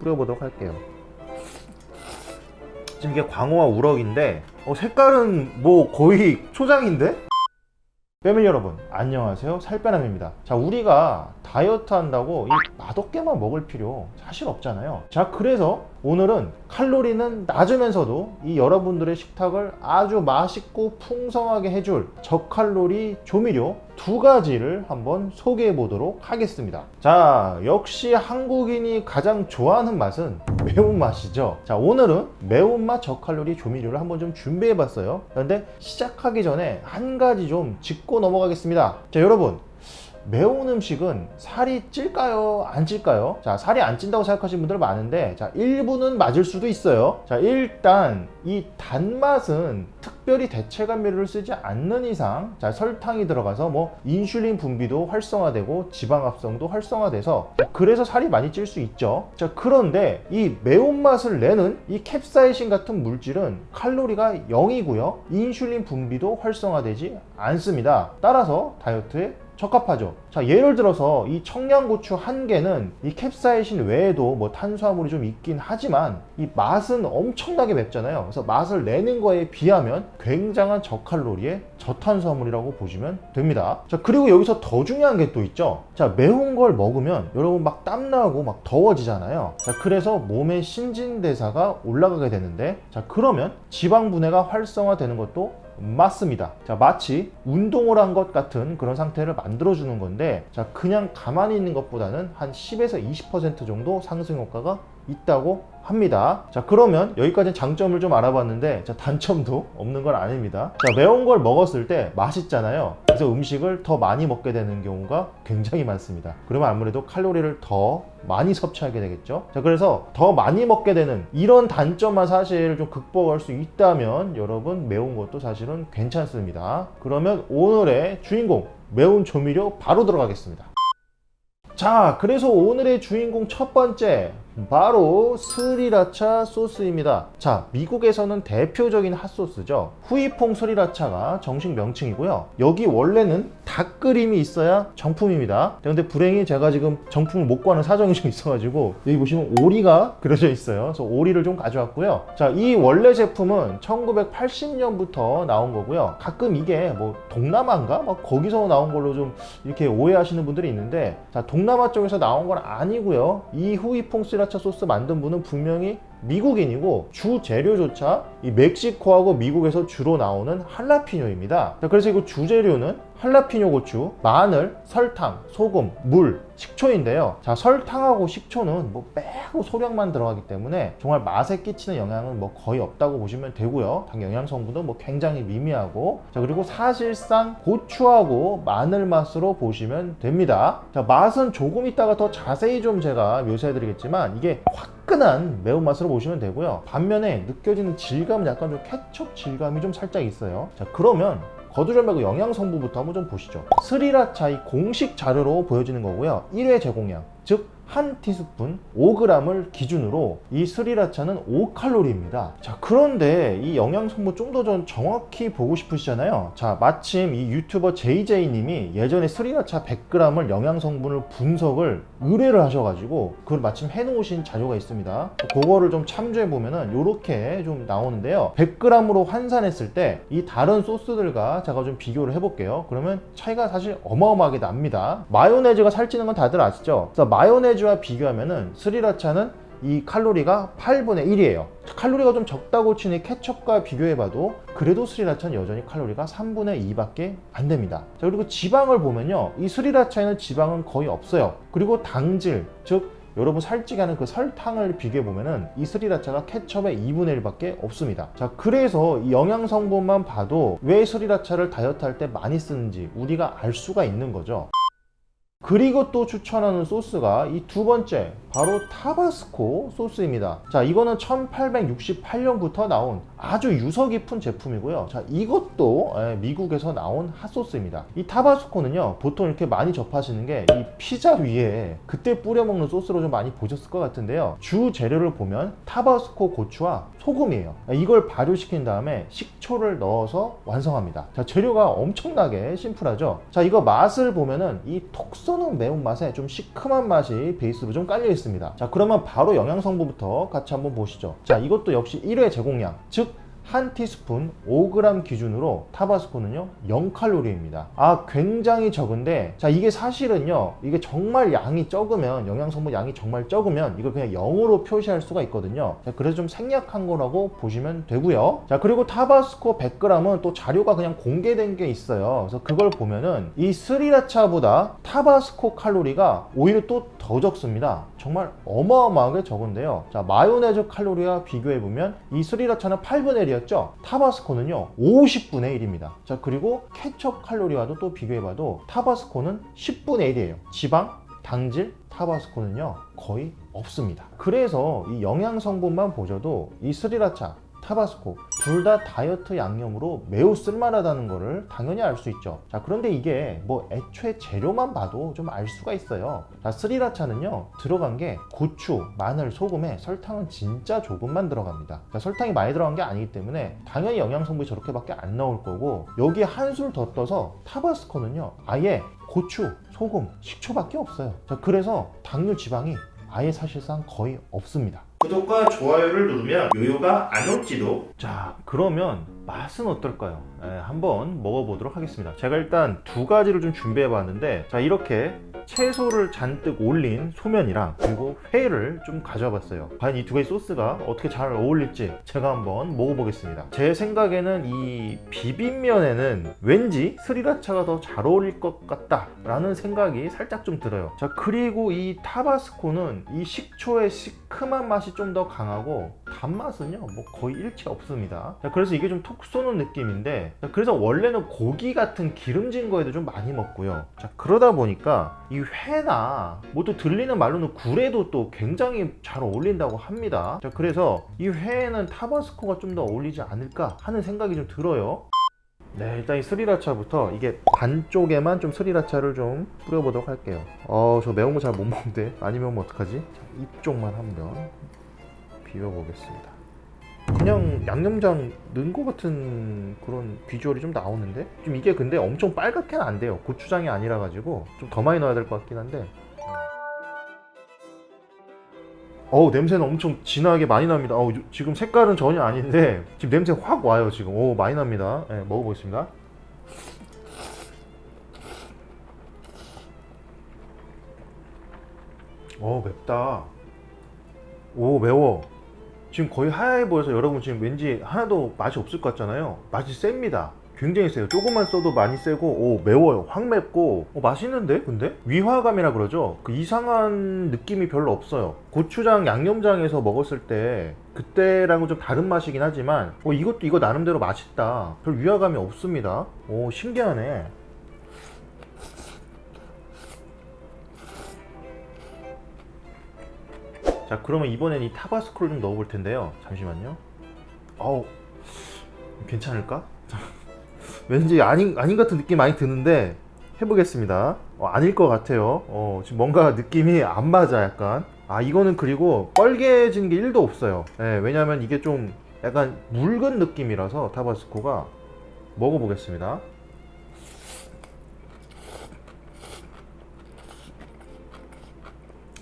뿌려보도록 할게요. 지금 이게 광어와 우럭인데 어, 색깔은 뭐 거의 초장인데? 패밀리 여러분 안녕하세요 살빼남입니다 자 우리가 다이어트 한다고 이 맛없게만 먹을 필요 사실 없잖아요 자 그래서 오늘은 칼로리는 낮으면서도 이 여러분들의 식탁을 아주 맛있고 풍성하게 해줄 저칼로리 조미료 두 가지를 한번 소개해 보도록 하겠습니다. 자 역시 한국인이 가장 좋아하는 맛은 매운맛이죠. 자 오늘은 매운맛 저칼로리 조미료를 한번 좀 준비해 봤어요. 그런데 시작하기 전에 한 가지 좀 짚고 넘어가겠습니다. 자 여러분 매운 음식은 살이 찔까요? 안 찔까요? 자, 살이 안 찐다고 생각하시는 분들 많은데, 자, 일부는 맞을 수도 있어요. 자, 일단, 이 단맛은 특별히 대체감미료를 쓰지 않는 이상, 자, 설탕이 들어가서 뭐, 인슐린 분비도 활성화되고, 지방 합성도 활성화돼서, 자, 그래서 살이 많이 찔 수 있죠. 자, 그런데 이 매운맛을 내는 이 캡사이신 같은 물질은 칼로리가 0이고요. 인슐린 분비도 활성화되지 않습니다. 따라서 다이어트에 적합하죠. 자, 예를 들어서 이 청양고추 한 개는 이 캡사이신 외에도 뭐 탄수화물이 좀 있긴 하지만 이 맛은 엄청나게 맵잖아요. 그래서 맛을 내는 거에 비하면 굉장한 저칼로리의 저탄수화물이라고 보시면 됩니다. 자, 그리고 여기서 더 중요한 게 또 있죠. 자, 매운 걸 먹으면 여러분 막 땀나고 막 더워지잖아요. 자, 그래서 몸의 신진대사가 올라가게 되는데 자, 그러면 지방 분해가 활성화되는 것도 맞습니다. 자, 마치 운동을 한 것 같은 그런 상태를 만들어주는 건데, 자, 그냥 가만히 있는 것보다는 한 10에서 20% 정도 상승 효과가 있다고 합니다. 자, 그러면 여기까지 장점을 좀 알아봤는데, 자, 단점도 없는 건 아닙니다. 자, 매운 걸 먹었을 때 맛있잖아요. 그래서 음식을 더 많이 먹게 되는 경우가 굉장히 많습니다. 그러면 아무래도 칼로리를 더 많이 섭취하게 되겠죠. 자, 그래서 더 많이 먹게 되는 이런 단점만 사실 좀 극복할 수 있다면 여러분 매운 것도 사실은 괜찮습니다. 그러면 오늘의 주인공 매운 조미료 바로 들어가겠습니다. 자, 그래서 오늘의 주인공 첫 번째 바로 스리라차 소스입니다. 자, 미국에서는 대표적인 핫소스죠. 후이퐁 스리라차가 정식 명칭이고요. 여기 원래는 닭 그림이 있어야 정품입니다. 자, 근데 불행히 제가 지금 정품을 못 구하는 사정이 좀 있어가지고 여기 보시면 오리가 그려져 있어요. 그래서 오리를 좀 가져왔고요. 자, 이 원래 제품은 1980년부터 나온 거고요. 가끔 이게 뭐 동남아인가? 막 거기서 나온 걸로 좀 이렇게 오해하시는 분들이 있는데 자, 동남아 쪽에서 나온 건 아니고요. 이 후이퐁 스리라차 소스 만든 분은 분명히 미국인이고 주 재료조차 이 멕시코하고 미국에서 주로 나오는 할라피뇨입니다. 자, 그래서 이거 주재료는 할라피뇨 고추, 마늘, 설탕, 소금, 물, 식초인데요. 자, 설탕하고 식초는 뭐 매우 소량만 들어가기 때문에 정말 맛에 끼치는 영향은 뭐 거의 없다고 보시면 되고요. 당 영양 성분도 뭐 굉장히 미미하고 자, 그리고 사실상 고추하고 마늘 맛으로 보시면 됩니다. 자, 맛은 조금 있다가 더 자세히 좀 제가 묘사해 드리겠지만 이게 화끈한 매운맛으로 보시면 되고요. 반면에 느껴지는 질감은 약간 좀 케첩 질감이 좀 살짝 있어요. 자, 그러면 거두절 말고 영양 성분부터 한번 좀 보시죠. 스리라차의 공식 자료로 보여지는 거고요. 1회 제공량, 즉 한 티스푼 5g을 기준으로 이 스리라차는 5칼로리입니다. 자, 그런데 이 영양 성분 좀더좀 정확히 보고 싶으시잖아요. 자, 마침 이 유튜버 JJ님이 예전에 스리라차 100g을 영양 성분을 분석을 의뢰를 하셔 가지고 그걸 마침 해 놓으신 자료가 있습니다. 그거를 좀 참조해 보면은 이렇게 좀 나오는데요. 100g으로 환산했을 때 이 다른 소스들과 제가 좀 비교를 해 볼게요. 그러면 차이가 사실 어마어마하게 납니다. 마요네즈가 살찌는 건 다들 아시죠? 그래서 마요네즈 와 비교하면은 스리라차는 이 칼로리가 8분의 1이에요. 칼로리가 좀 적다고 치는 케첩과 비교해봐도 그래도 스리라차는 여전히 칼로리가 3분의 2밖에 안 됩니다. 자, 그리고 지방을 보면요. 이 스리라차에는 지방은 거의 없어요. 그리고 당질, 즉 여러분 살찌게 하는 그 설탕을 비교해 보면은 이 스리라차가 케첩의 2분의 1밖에 없습니다. 자, 그래서 이 영양 성분만 봐도 왜 스리라차를 다이어트 할 때 많이 쓰는지 우리가 알 수가 있는 거죠. 그리고 또 추천하는 소스가 이 두 번째 바로 타바스코 소스입니다. 자, 이거는 1868년부터 나온 아주 유서 깊은 제품이고요. 자, 이것도 예, 미국에서 나온 핫소스입니다. 이 타바스코는요, 보통 이렇게 많이 접하시는 게 이 피자 위에 그때 뿌려 먹는 소스로 좀 많이 보셨을 것 같은데요. 주 재료를 보면 타바스코 고추와 소금이에요. 이걸 발효시킨 다음에 식초를 넣어서 완성합니다. 자, 재료가 엄청나게 심플하죠. 자, 이거 맛을 보면은 이 톡 쏘는 매운맛에 좀 시큼한 맛이 베이스로 좀 깔려 있습니다. 자, 그러면 바로 영양 성분부터 같이 한번 보시죠. 자, 이것도 역시 1회 제공량, 즉 한 티스푼 5g 기준으로 타바스코는요 0칼로리입니다. 아 굉장히 적은데 자 이게 사실은요 이게 정말 양이 적으면 영양성분 양이 정말 적으면 이걸 그냥 0으로 표시할 수가 있거든요. 자, 그래서 좀 생략한 거라고 보시면 되고요. 자 그리고 타바스코 100g은 또 자료가 그냥 공개된 게 있어요. 그래서 그걸 보면은 이 스리라차보다 타바스코 칼로리가 오히려 또 더 적습니다 정말 어마어마하게 적은데요. 자 마요네즈 칼로리와 비교해 보면 이 스리라차는 8분의 1이었죠? 타바스코는요 50분의 1입니다. 자 그리고 케첩 칼로리와도 또 비교해 봐도 타바스코는 10분의 1이에요. 지방 당질 타바스코는요 거의 없습니다. 그래서 이 영양 성분만 보셔도 이 스리라차 타바스코 둘 다 다이어트 양념으로 매우 쓸만하다는 것을 당연히 알 수 있죠. 자 그런데 이게 뭐 애초에 재료만 봐도 좀 알 수가 있어요. 자 스리라차는요 들어간 게 고추, 마늘, 소금에 설탕은 진짜 조금만 들어갑니다. 자, 설탕이 많이 들어간 게 아니기 때문에 당연히 영양 성분이 저렇게밖에 안 나올 거고 여기에 한술 더 떠서 타바스코는요 아예 고추, 소금, 식초밖에 없어요. 자 그래서 당류 지방이 아예 사실상 거의 없습니다 구독과 좋아요를 누르면 요요가 안 올지도 자 그러면 맛은 어떨까요? 예, 한번 먹어보도록 하겠습니다 제가 일단 두 가지를 좀 준비해 봤는데 자 이렇게 채소를 잔뜩 올린 소면이랑 그리고 회를 좀 가져와 봤어요. 과연 이두 가지 소스가 어떻게 잘 어울릴지 제가 한번 먹어보겠습니다. 제 생각에는 이 비빔면에는 왠지 스리라차가 더 잘 어울릴 것 같다 라는 생각이 살짝 좀 들어요. 자 그리고 이 타바스코는 이 식초의 시큼한 맛이 좀 더 강하고 단맛은요 뭐 거의 일체 없습니다. 자, 그래서 이게 좀 톡 쏘는 느낌인데 자, 그래서 원래는 고기 같은 기름진 거에도 좀 많이 먹고요. 자 그러다 보니까 이 회나 뭐 또 들리는 말로는 굴에도 또 굉장히 잘 어울린다고 합니다. 자 그래서 이 회에는 타바스코가 좀 더 어울리지 않을까 하는 생각이 좀 들어요. 네, 일단 이 스리라차부터 이게 반쪽에만 좀 스리라차를 좀 뿌려보도록 할게요. 어, 저 매운 거 잘 못 먹는데? 아니면 뭐 어떡하지? 자, 이쪽만 한번 비벼보겠습니다. 그냥 양념장 넣은 거 같은 그런 비주얼이 좀 나오는데 좀 이게 근데 엄청 빨갛게는 안 돼요. 고추장이 아니라 가지고 좀 더 많이 넣어야 될 것 같긴 한데. 어우 냄새는 엄청 진하게 많이 납니다. 어우 지금 색깔은 전혀 아닌데 지금 냄새 확 와요 지금. 오 많이 납니다. 네, 먹어보겠습니다. 오 맵다. 오 매워. 지금 거의 하얗게 보여서 여러분 지금 왠지 하나도 맛이 없을 것 같잖아요. 맛이 셉니다. 굉장히 세요. 조금만 써도 많이 세고, 오, 매워요. 확 맵고, 어, 맛있는데? 근데? 위화감이라 그러죠? 그 이상한 느낌이 별로 없어요. 고추장, 양념장에서 먹었을 때, 그때랑은 좀 다른 맛이긴 하지만, 어, 이것도 이거 나름대로 맛있다. 별 위화감이 없습니다. 오, 신기하네. 자, 그러면 이번엔 이 타바스코를 좀 넣어볼 텐데요. 잠시만요. 어우, 괜찮을까? 왠지 아닌, 아닌 같은 느낌 많이 드는데 해보겠습니다. 어, 아닐 것 같아요. 어, 지금 뭔가 느낌이 안 맞아, 약간. 아, 이거는 그리고 뻘개진 게 1도 없어요. 예, 왜냐면 이게 좀 약간 묽은 느낌이라서 타바스코가 먹어보겠습니다.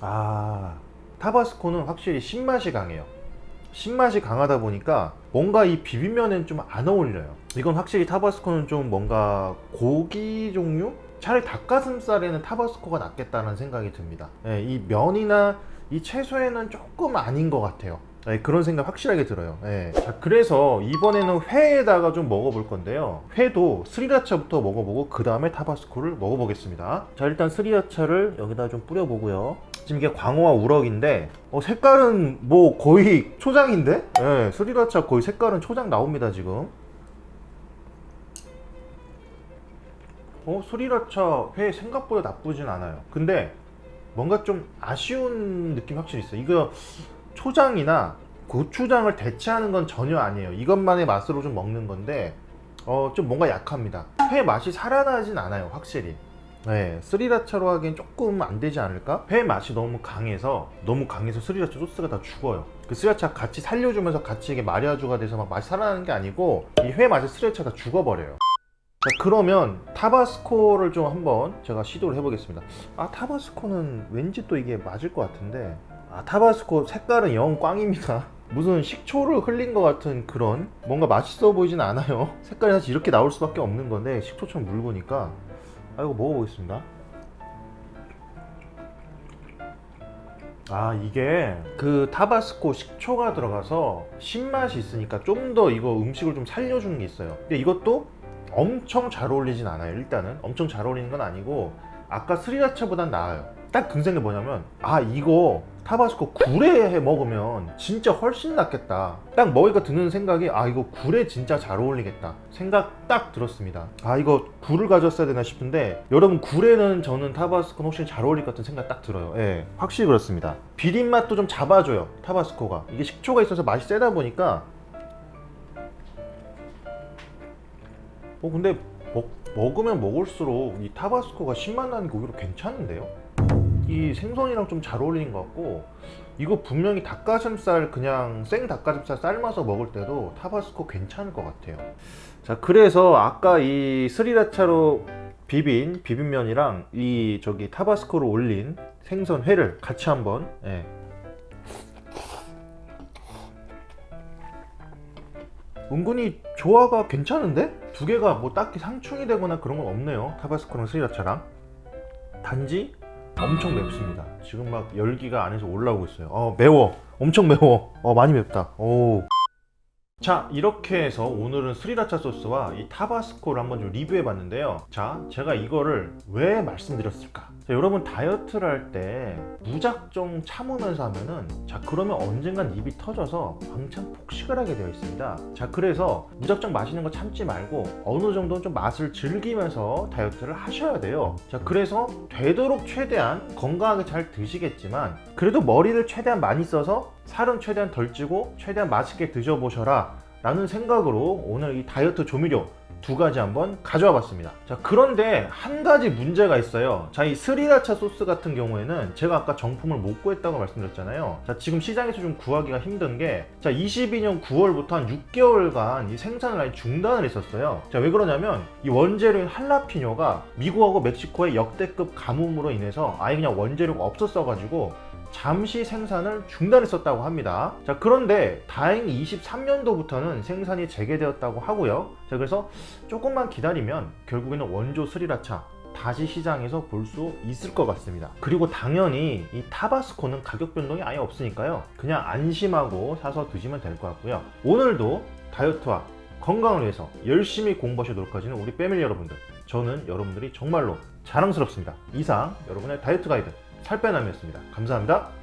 아, 타바스코는 확실히 신맛이 강해요. 신맛이 강하다 보니까 뭔가 이 비빔면엔 좀 안 어울려요. 이건 확실히 타바스코는 좀 뭔가 고기 종류? 차라리 닭가슴살에는 타바스코가 낫겠다는 생각이 듭니다. 예, 이 면이나 이 채소에는 조금 아닌 것 같아요. 예, 그런 생각 확실하게 들어요. 예. 자, 그래서 이번에는 회에다가 좀 먹어볼 건데요. 회도 스리라차부터 먹어보고 그 다음에 타바스코를 먹어보겠습니다. 자, 일단 스리라차를 여기다 좀 뿌려보고요. 지금 이게 광어와 우럭인데 어, 색깔은 뭐 거의 초장인데? 예, 스리라차 거의 색깔은 초장 나옵니다 지금. 어, 스리라차 회 생각보다 나쁘진 않아요. 근데 뭔가 좀 아쉬운 느낌 확실히 있어요. 이거 초장이나 고추장을 대체하는 건 전혀 아니에요. 이것만의 맛으로 좀 먹는 건데 어, 좀 뭔가 약합니다. 회 맛이 살아나진 않아요, 확실히. 네, 스리라차로 하기엔 조금 안 되지 않을까? 회 맛이 너무 강해서 너무 강해서 스리라차 소스가 다 죽어요. 그 스리라차 같이 살려주면서 같이 이게 마리아주가 돼서 막 맛이 살아나는 게 아니고 이 회 맛이 스리라차 다 죽어버려요. 자 그러면 타바스코를 좀 한번 제가 시도를 해보겠습니다. 아 타바스코는 왠지 또 이게 맞을 것 같은데 아 타바스코 색깔은 영 꽝입니다. 무슨 식초를 흘린 것 같은 그런 뭔가 맛있어 보이진 않아요. 색깔이 사실 이렇게 나올 수밖에 없는 건데 식초처럼 묽으니까 아 이거 먹어보겠습니다. 아 이게 그 타바스코 식초가 들어가서 신맛이 있으니까 좀 더 이거 음식을 좀 살려주는 게 있어요. 근데 이것도 엄청 잘 어울리진 않아요. 일단은 엄청 잘 어울리는 건 아니고 아까 스리라차보단 나아요. 딱 든 생각이 뭐냐면 아 이거 타바스코 굴에 해 먹으면 진짜 훨씬 낫겠다. 딱 먹으니까 드는 생각이 아 이거 굴에 진짜 잘 어울리겠다. 생각 딱 들었습니다. 아 이거 굴을 가졌어야 되나 싶은데 여러분 굴에는 저는 타바스코 훨씬 잘 어울릴 것 같은 생각 딱 들어요. 예, 확실히 그렇습니다. 비린 맛도 좀 잡아줘요. 타바스코가 이게 식초가 있어서 맛이 세다 보니까 어 근데 먹, 먹으면 먹을수록 이 타바스코가 신맛 나는 게 오히려 괜찮은데요? 이 생선이랑 좀 잘 어울리는 것 같고 이거 분명히 닭가슴살 그냥 생 닭가슴살 삶아서 먹을 때도 타바스코 괜찮을 것 같아요 자 그래서 아까 이 스리라차로 비빈 비빔면이랑 이 저기 타바스코로 올린 생선 회를 같이 한번 예. 은근히 조화가 괜찮은데? 두 개가 뭐 딱히 상충이 되거나 그런 건 없네요. 타바스코랑 스리라차랑. 단지 엄청 맵습니다. 지금 막 열기가 안에서 올라오고 있어요. 어, 매워. 엄청 매워. 어, 많이 맵다. 오. 자, 이렇게 해서 오늘은 스리라차 소스와 이 타바스코를 한번 좀 리뷰해 봤는데요. 자, 제가 이거를 왜 말씀드렸을까? 자, 여러분 다이어트를 할 때 무작정 참으면서 하면은 자, 그러면 언젠간 입이 터져서 왕창 폭식을 하게 되어 있습니다. 자, 그래서 무작정 맛있는 거 참지 말고 어느 정도는 좀 맛을 즐기면서 다이어트를 하셔야 돼요. 자, 그래서 되도록 최대한 건강하게 잘 드시겠지만 그래도 머리를 최대한 많이 써서 살은 최대한 덜 찌고 최대한 맛있게 드셔보셔라 라는 생각으로 오늘 이 다이어트 조미료 두 가지 한번 가져와 봤습니다. 자, 그런데 한 가지 문제가 있어요. 자, 이 스리라차 소스 같은 경우에는 제가 아까 정품을 못 구했다고 말씀드렸잖아요. 자, 지금 시장에서 좀 구하기가 힘든 게, 자, 22년 9월부터 한 6개월간 이 생산을 아예 중단을 했었어요. 자, 왜 그러냐면 이 원재료인 할라피뇨가 미국하고 멕시코의 역대급 가뭄으로 인해서 아예 그냥 원재료가 없었어 가지고 잠시 생산을 중단했었다고 합니다. 자, 그런데 다행히 23년도부터는 생산이 재개되었다고 하고요. 자, 그래서 조금만 기다리면 결국에는 원조 스리라차 다시 시장에서 볼 수 있을 것 같습니다. 그리고 당연히 이 타바스코는 가격 변동이 아예 없으니까요. 그냥 안심하고 사서 드시면 될 것 같고요. 오늘도 다이어트와 건강을 위해서 열심히 공부하셔 노력하시는 우리 패밀리 여러분들. 저는 여러분들이 정말로 자랑스럽습니다. 이상 여러분의 다이어트 가이드 살 빼남이었습니다. 감사합니다.